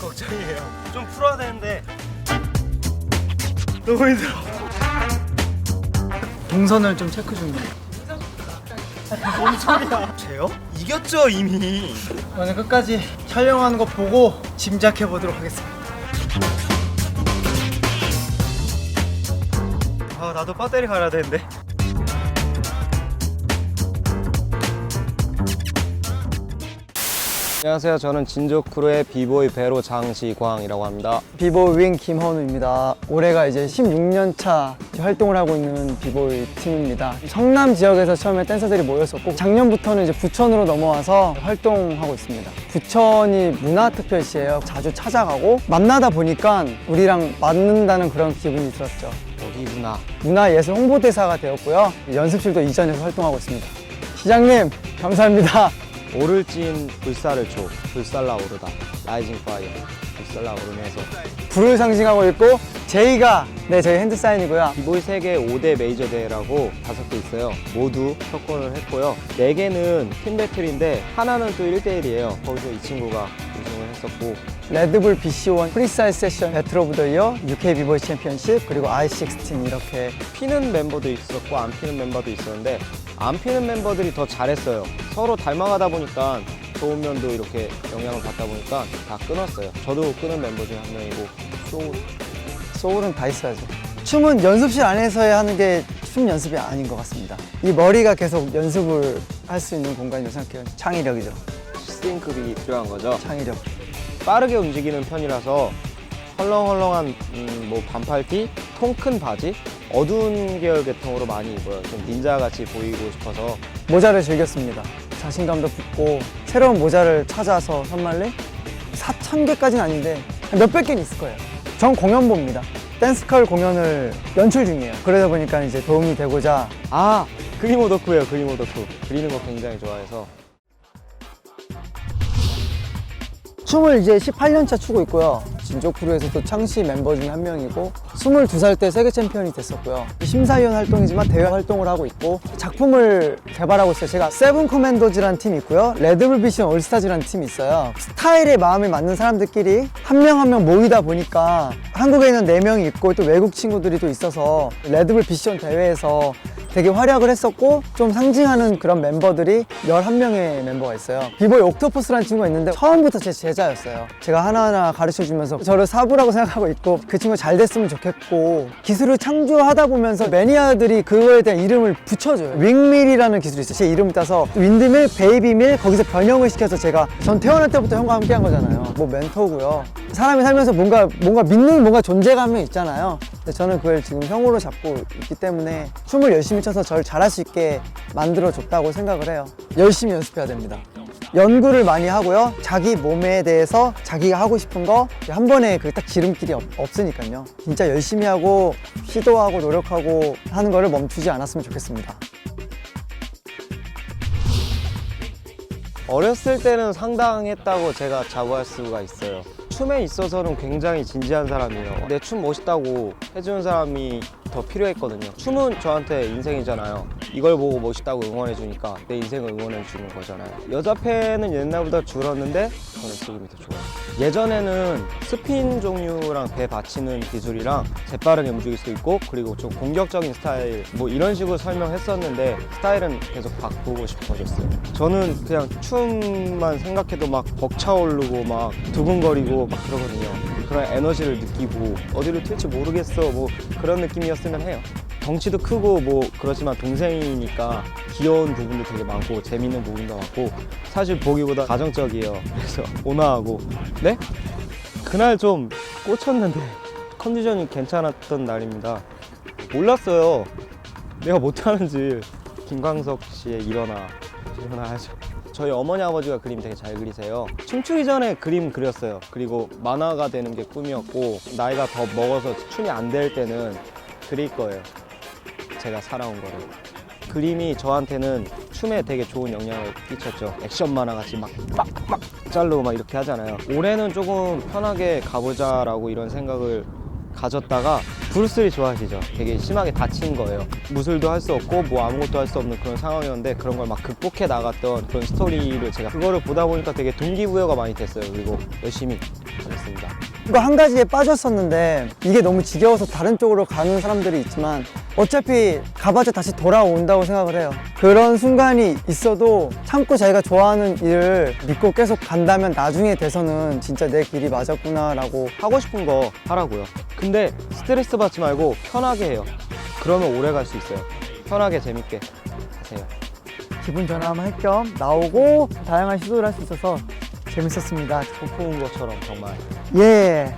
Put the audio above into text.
걱정이에요. 좀 풀어야 되는데 너무 힘들어. 동선을 좀 체크 중이에요. 뭔 소리야? 쟤요? 이겼죠 이미. 오늘 끝까지 촬영하는 거 보고 짐작해 보도록 하겠습니다. 아 나도 배터리 갈아야 되는데. 안녕하세요. 저는 진조크루의 비보이 배로 장시광이라고 합니다. 비보이 윙 김헌우입니다. 올해가 이제 16년 차 활동을 하고 있는 비보이 팀입니다. 성남 지역에서 처음에 댄서들이 모였었고 작년부터는 이제 부천으로 넘어와서 활동하고 있습니다. 부천이 문화특별시예요. 자주 찾아가고 만나다 보니까 우리랑 맞는다는 그런 기분이 들었죠. 여기구나. 문화예술 홍보대사가 되었고요. 연습실도 이전해서 활동하고 있습니다. 시장님 감사합니다. 오를진 불사를 줘. 불살라 오르다. 라이징 파이어. 불살라 오르면서 불을 상징하고 있고 제이가 네 저희 핸드 사인이고요. 비보이 세계 5대 메이저 대회라고 다섯 개 있어요. 모두 협권을 했고요. 네 개는 팀 배틀인데 하나는 또 1대1이에요. 거기서 이 친구가 했었고 레드불 BC1 프리스타일 세션 배틀 오브 더 이어 UK 비보이 챔피언십 그리고 I16 이렇게 피는 멤버도 있었고 안 피는 멤버도 있었는데 안 피는 멤버들이 더 잘했어요. 서로 닮아가다 보니까 좋은 면도 이렇게 영향을 받다 보니까 다 끊었어요. 저도 끊은 멤버 중에 한 명이고 또 소울은 다 있어야죠. 춤은 연습실 안에서야 하는 게 춤 연습이 아닌 것 같습니다. 이 머리가 계속 연습을 할 수 있는 공간이라고 생각해요. 창의력이죠. 스팅크비 필요한 거죠. 창의력. 빠르게 움직이는 편이라서 헐렁헐렁한 음, 뭐 반팔티, 통 큰 바지, 어두운 계열 계통으로 많이 입어요. 좀 닌자 같이 보이고 싶어서 모자를 즐겼습니다. 자신감도 붙고 새로운 모자를 찾아서 선말리 4천 개까지는 아닌데 몇백 개는 있을 거예요. 전 공연보입니다. 댄스컬 공연을 연출 중이에요. 그러다 보니까 이제 도움이 되고자 아 그림 오덕후예요. 그림 오덕후. 그리는 거 굉장히 좋아해서 춤을 이제 18년차 추고 있고요. 진조크루에서도 창시 멤버 중에 한 명이고 22살 때 세계 챔피언이 됐었고요. 심사위원 활동이지만 대회 활동을 하고 있고 작품을 개발하고 있어요. 제가 세븐 커맨더즈라는 팀이 있고요. 레드불 비션 올스타즈라는 팀이 있어요. 스타일에 마음에 맞는 사람들끼리 한 명 한 명 모이다 보니까 한국에 있는 4명이 있고 또 외국 친구들이 또 있어서 레드불 비션 대회에서 되게 활약을 했었고 좀 상징하는 그런 멤버들이 11명의 멤버가 있어요. 비보이 옥토퍼스라는 친구가 있는데 처음부터 제 제자였어요. 제가 하나하나 가르쳐주면서 저를 사부라고 생각하고 있고 그 친구가 잘 됐으면 좋겠고 기술을 창조하다 보면서 매니아들이 그거에 대한 이름을 붙여줘요. 윙밀이라는 기술이 있어요. 제 이름을 따서 윈드밀, 베이비밀 거기서 변형을 시켜서 제가 전 태어날 때부터 형과 함께 한 거잖아요. 뭐 멘토고요. 사람이 살면서 뭔가 뭔가 믿는 뭔가 존재감이 있잖아요. 근데 저는 그걸 지금 형으로 잡고 있기 때문에 춤을 열심히 춰서 저를 잘할 수 있게 만들어 줬다고 생각을 해요. 열심히 연습해야 됩니다. 연구를 많이 하고요. 자기 몸에 대해서 자기가 하고 싶은 거 한 번에 그 딱 지름길이 없, 없으니까요. 진짜 열심히 하고 시도하고 노력하고 하는 거를 멈추지 않았으면 좋겠습니다. 어렸을 때는 상당했다고 제가 자부할 수가 있어요. 춤에 있어서는 굉장히 진지한 사람이에요. 내 춤 멋있다고 해주는 사람이 더 필요했거든요. 춤은 저한테 인생이잖아요. 이걸 보고 멋있다고 응원해주니까 내 인생을 응원해주는 거잖아요. 여자 팬은 옛날보다 줄었는데 저는 지금이 더 좋아요. 예전에는 스핀 종류랑 배 받치는 기술이랑 재빠르게 움직일 수 있고 그리고 좀 공격적인 스타일 뭐 이런 식으로 설명했었는데 스타일은 계속 바꾸고 싶어졌어요. 저는 그냥 춤만 생각해도 막 벅차오르고 막 두근거리고 막 그러거든요. 그런 에너지를 느끼고 어디로 튈지 모르겠어 뭐 그런 느낌이었으면 해요. 덩치도 크고 뭐 그렇지만 동생이니까 귀여운 부분도 되게 많고 재밌는 부분도 많고 사실 보기보다 가정적이에요. 그래서 온화하고 네? 그날 좀 꽂혔는데 컨디션이 괜찮았던 날입니다. 몰랐어요. 내가 못하는지 김광석 씨의 일어나 일어나야죠. 저희 어머니 아버지가 그림 되게 잘 그리세요. 춤추기 전에 그림 그렸어요. 그리고 만화가 되는 게 꿈이었고 나이가 더 먹어서 춤이 안 될 때는 그릴 거예요. 제가 살아온 거를. 그림이 저한테는 춤에 되게 좋은 영향을 끼쳤죠. 액션 만화 같이 막막막 짤로 막 이렇게 하잖아요. 올해는 조금 편하게 가보자 라고 이런 생각을 가졌다가 브루스리 좋아하시죠? 되게 심하게 다친 거예요. 무술도 할 수 없고 뭐 아무것도 할 수 없는 그런 상황이었는데 그런 걸 막 극복해 나갔던 그런 스토리를 제가 그거를 보다 보니까 되게 동기부여가 많이 됐어요. 그리고 열심히 하겠습니다. 이거 한 가지에 빠졌었는데 이게 너무 지겨워서 다른 쪽으로 가는 사람들이 있지만 어차피 가봐야 다시 돌아온다고 생각을 해요. 그런 순간이 있어도 참고 자기가 좋아하는 일을 믿고 계속 간다면 나중에 돼서는 진짜 내 길이 맞았구나 라고 하고 싶은 거 하라고요. 근데 스트레스 받지 말고 편하게 해요. 그러면 오래 갈 수 있어요. 편하게 재밌게 하세요. 기분 전환 할겸 나오고 다양한 시도를 할 수 있어서 재밌었습니다. 소풍 온 것처럼 정말 예.